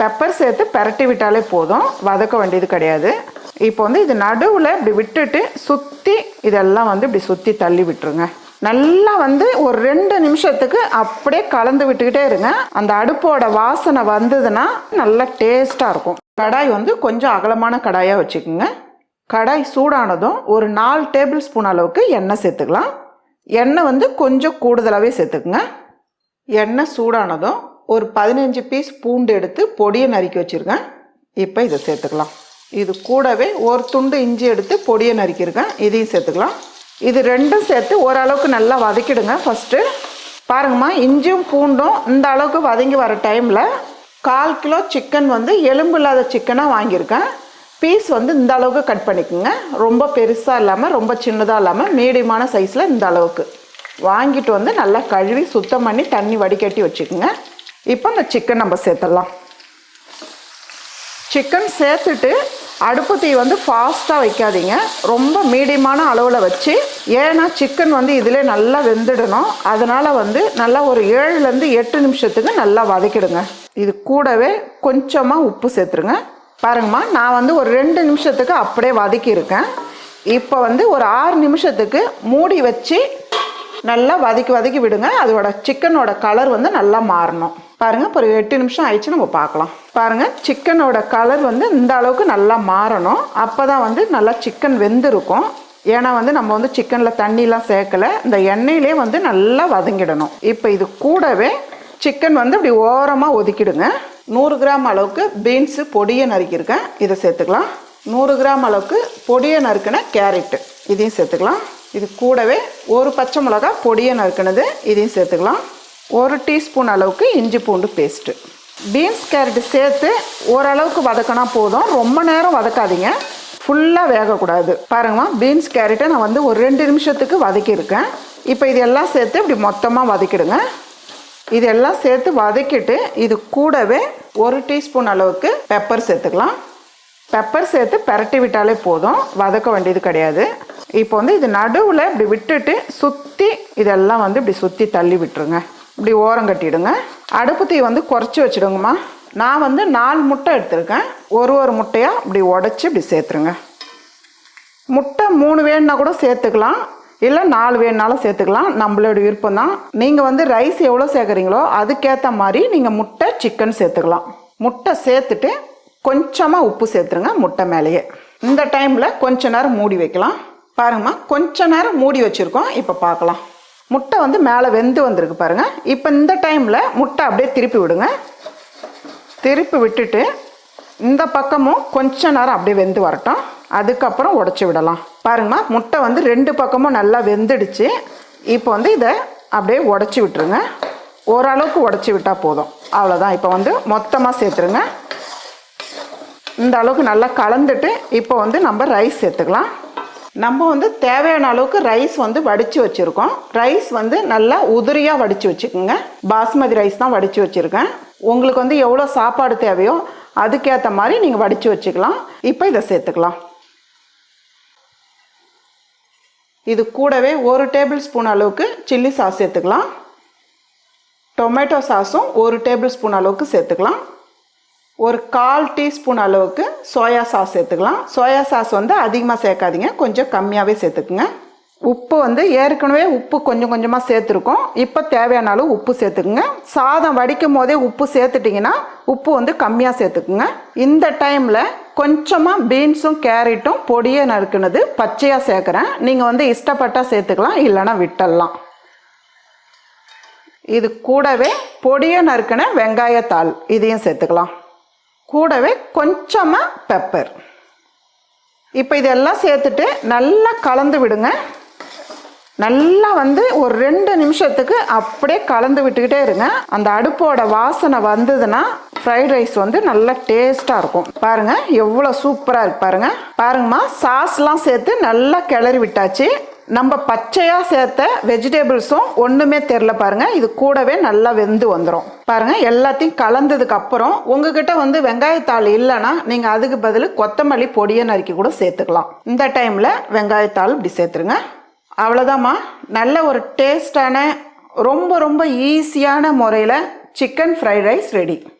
Pepper சேர்த்து பரட்டி விட்டாலே போதும். வதக்க வேண்டியது கிடையாது. இப்போ வந்து இது நடுவில் இப்படி விட்டுட்டு சுற்றி இதெல்லாம் வந்து இப்படி சுற்றி தள்ளி விட்டுருங்க. நல்லா வந்து ஒரு ரெண்டு நிமிஷத்துக்கு அப்படியே கலந்து விட்டுக்கிட்டே இருங்க. அந்த அடுப்போட வாசனை வந்ததுன்னா நல்லா டேஸ்ட்டாக இருக்கும். கடாய் வந்து கொஞ்சம் அகலமான கடாயாக வச்சுக்கோங்க. கடாய் சூடானதும் ஒரு நாலு டேபிள் ஸ்பூன் அளவுக்கு எண்ணெய் சேர்த்துக்கலாம். எண்ணெய் வந்து கொஞ்சம் கூடுதலாகவே சேர்த்துக்குங்க. எண்ணெய் சூடானதும் ஒரு பதினஞ்சு பீஸ் பூண்டு எடுத்து பொடியை நறுக்கி வச்சுருக்கேன். இப்போ இதை சேர்த்துக்கலாம். இது கூடவே ஒரு துண்டு இஞ்சி எடுத்து பொடியை நறுக்கியிருக்கேன். இதையும் சேர்த்துக்கலாம். இது ரெண்டும் சேர்த்து ஓரளவுக்கு நல்லா வதக்கிடுங்க ஃபஸ்ட்டு பாருங்கம்மா இஞ்சியும் பூண்டும் இந்த அளவுக்கு வதங்கி வர டைமில் கால் கிலோ சிக்கன் வந்து எலும்பு இல்லாத சிக்கனாக வாங்கியிருக்கேன். பீஸ் வந்து இந்த அளவுக்கு கட் பண்ணிக்கோங்க. ரொம்ப பெருசாக இல்லாமல் ரொம்ப சின்னதாக இல்லாமல் மீடியமான சைஸில் இந்த அளவுக்கு. வாங்கிட்டு வந்து நல்லா கழுவி சுத்தம் பண்ணி தண்ணி வடிகட்டி வச்சுக்கோங்க. இப்போ இந்த சிக்கன் நம்ம சேர்த்துடலாம். சிக்கன் சேர்த்துட்டு அடுப்பு தீ வந்து ஃபாஸ்ட்டாக வைக்காதீங்க. ரொம்ப மீடியமான அளவில் வச்சு ஏன்னா சிக்கன் வந்து இதிலே நல்லா வெந்துடணும். அதனால் வந்து நல்லா ஒரு ஏழுலேருந்து எட்டு நிமிஷத்துக்கு நல்லா வதக்கிடுங்க. இது கூடவே கொஞ்சமாக உப்பு சேர்த்துருங்க. பாருங்கம்மா நான் வந்து ஒரு ரெண்டு நிமிஷத்துக்கு அப்படியே வதக்கியிருக்கேன். இப்போ வந்து ஒரு ஆறு நிமிஷத்துக்கு மூடி வச்சு நல்லா வதக்கி வதக்கி விடுங்க. அதோட சிக்கனோட கலர் வந்து நல்லா மாறணும். பாருங்க இப்போ ஒரு எட்டு நிமிஷம் ஆயிடுச்சு நம்ம பார்க்கலாம். பாருங்க சிக்கனோட கலர் வந்து இந்த அளவுக்கு நல்லா மாறணும். அப்போ தான் வந்து நல்லா சிக்கன் வெந்திருக்கும். ஏன்னா வந்து நம்ம வந்து சிக்கனில் தண்ணிலாம் சேர்க்கல. இந்த எண்ணெயிலே வந்து நல்லா வதங்கிடணும். இப்போ இது கூடவே சிக்கன் வந்து இப்படி ஓரமாக ஒதுக்கிடுங்க. நூறு கிராம் அளவுக்கு பீன்ஸு பொடியை நறுக்கியிருக்கேன். இதை சேர்த்துக்கலாம். நூறு கிராம் அளவுக்கு பொடியை நறுக்கின கேரட்டு இதையும் சேர்த்துக்கலாம். இது கூடவே ஒரு பச்சை மிளகா பொடியை நறுக்கினது இதையும் சேர்த்துக்கலாம். ஒரு டீஸ்பூன் அளவுக்கு இஞ்சி பூண்டு பேஸ்ட்டு. பீன்ஸ் கேரட் சேர்த்து ஓரளவுக்கு வதக்கினா போதும். ரொம்ப நேரம் வதக்காதீங்க. ஃபுல்லாக வேகக்கூடாது. பாருங்கம்மா பீன்ஸ் கேரட்டை நான் வந்து ஒரு ரெண்டு நிமிஷத்துக்கு வதக்கியிருக்கேன். இப்போ இதெல்லாம் சேர்த்து இப்படி மொத்தமாக வதக்கிடுங்க. இதெல்லாம் சேர்த்து வதக்கிட்டு இது கூடவே ஒரு டீஸ்பூன் அளவுக்கு பெப்பர் சேர்த்துக்கலாம். பெப்பர் சேர்த்து பரட்டி விட்டாலே போதும். வதக்க வேண்டியது கிடையாது. இப்போ வந்து இது நடுவில் இப்படி விட்டுட்டு சுற்றி இதெல்லாம் வந்து இப்படி சுற்றி தள்ளி விட்டுருங்க. இப்படி ஓரம் கட்டிடுங்க. அடுப்பு தீ வந்து குறைச்சி வச்சுடுங்கம்மா. நான் வந்து நாலு முட்டை எடுத்திருக்கேன். ஒரு ஒரு முட்டையாக இப்படி உடச்சி இப்படி சேர்த்துருங்க. முட்டை மூணு வேணுன்னா கூட சேர்த்துக்கலாம். இல்லை நாலு வேணுனாலும் சேர்த்துக்கலாம். நம்மளோட விருப்பம் தான். நீங்கள் வந்து ரைஸ் எவ்வளோ சேர்க்குறீங்களோ அதுக்கேற்ற மாதிரி நீங்கள் முட்டை சிக்கன் சேர்த்துக்கலாம். முட்டை சேர்த்துட்டு கொஞ்சமாக உப்பு சேர்த்துருங்க முட்டை மேலேயே. இந்த டைமில் கொஞ்ச நேரம் மூடி வைக்கலாம். பாருங்கம்மா கொஞ்ச நேரம் மூடி வச்சுருக்கோம். இப்போ பார்க்கலாம். முட்டை வந்து மேலே வெந்து வந்திருக்கு பாருங்கள் இப்போ இந்த டைமில் முட்டை அப்படியே திருப்பி விடுங்க. திருப்பி விட்டுட்டு இந்த பக்கமும் கொஞ்ச நேரம் அப்படியே வெந்து வரட்டும். அதுக்கப்புறம் உடச்சி விடலாம். பாருங்கம்மா முட்டை வந்து ரெண்டு பக்கமும் நல்லா வெந்துடுச்சு. இப்போ வந்து இதை அப்படியே உடச்சி விட்டுருங்க. ஓரளவுக்கு உடச்சி விட்டால் போதும். அவ்வளோதான் இப்போ வந்து மொத்தமாக சேர்த்துருங்க. இந்த அளவுக்கு நல்லா கலந்துட்டு இப்போ வந்து நம்ம ரைஸ் சேர்த்துக்கலாம். நம்ம வந்து தேவையான அளவுக்கு ரைஸ் வந்து வடித்து வச்சுருக்கோம். ரைஸ் வந்து நல்லா உதிரியாக வடித்து வச்சுக்கோங்க. பாஸ்மதி ரைஸ் தான் வடித்து வச்சுருக்கேன். உங்களுக்கு வந்து எவ்வளோ சாப்பாடு தேவையோ அதுக்கேற்ற மாதிரி நீங்கள் வடித்து வச்சுக்கலாம். இப்போ இதை சேர்த்துக்கலாம். இது கூடவே ஒரு டேபிள் ஸ்பூன் அளவுக்கு சில்லி சாஸ் சேர்த்துக்கலாம். டொமேட்டோ சாஸும் ஒரு டேபிள் ஸ்பூன் அளவுக்கு சேர்த்துக்கலாம். ஒரு கால் டீஸ்பூன் அளவுக்கு சோயா சாஸ் சேர்த்துக்கலாம். சோயா சாஸ் வந்து அதிகமாக சேர்க்காதீங்க. கொஞ்சம் கம்மியாகவே சேர்த்துக்குங்க. உப்பு வந்து ஏற்கனவே உப்பு கொஞ்சம் கொஞ்சமாக சேர்த்துருக்கோம். இப்போ தேவையான அளவு உப்பு சேர்த்துக்குங்க. சாதம் வடிக்கும் போதே உப்பு சேர்த்துட்டிங்கன்னா உப்பு வந்து கம்மியாக சேர்த்துக்குங்க. இந்த டைமில் கொஞ்சமாக பீன்ஸும் கேரட்டும் பொடியை நறுக்குனது பச்சையாக சேர்க்குறேன். நீங்கள் வந்து இஷ்டப்பட்டால் சேர்த்துக்கலாம் இல்லைன்னா விட்டுடலாம். இது கூடவே பொடியை நறுக்கின வெங்காயத்தாள் இதையும் சேர்த்துக்கலாம். கூடவே கொஞ்சமாக பெப்பர் இப்போ இதெல்லாம் சேர்த்துட்டு நல்லா கலந்து விடுங்க. நல்லா வந்து ஒரு ரெண்டு நிமிஷத்துக்கு அப்படியே கலந்து விட்டுக்கிட்டே இருங்க. அந்த அடுப்போட வாசனை வந்ததுன்னா ஃப்ரைட் ரைஸ் வந்து நல்லா டேஸ்ட்டாக இருக்கும். பாருங்கள் எவ்வளோ சூப்பராக இருக்கு பாருங்கள் பாருங்கம்மா சாஸ்லாம் சேர்த்து நல்லா கிளறி விட்டாச்சு. நம்ம பச்சையாக சேர்த்த வெஜிடபிள்ஸும் ஒன்றுமே தெரில பாருங்கள் இது கூடவே நல்லா வெந்து வந்துடும் பாருங்க எல்லாத்தையும் கலந்ததுக்கு அப்புறம் உங்ககிட்ட வந்து வெங்காயத்தாள் இல்லைன்னா நீங்கள் அதுக்கு பதில் கொத்தமல்லி பொடியை நறுக்கி கூட சேர்த்துக்கலாம். இந்த டைமில் வெங்காயத்தாள் இப்படி சேர்த்துருங்க. அவ்வளோதாம்மா நல்ல ஒரு டேஸ்டான ரொம்ப ரொம்ப ஈஸியான முறையில் சிக்கன் ஃப்ரைட் ரைஸ் ரெடி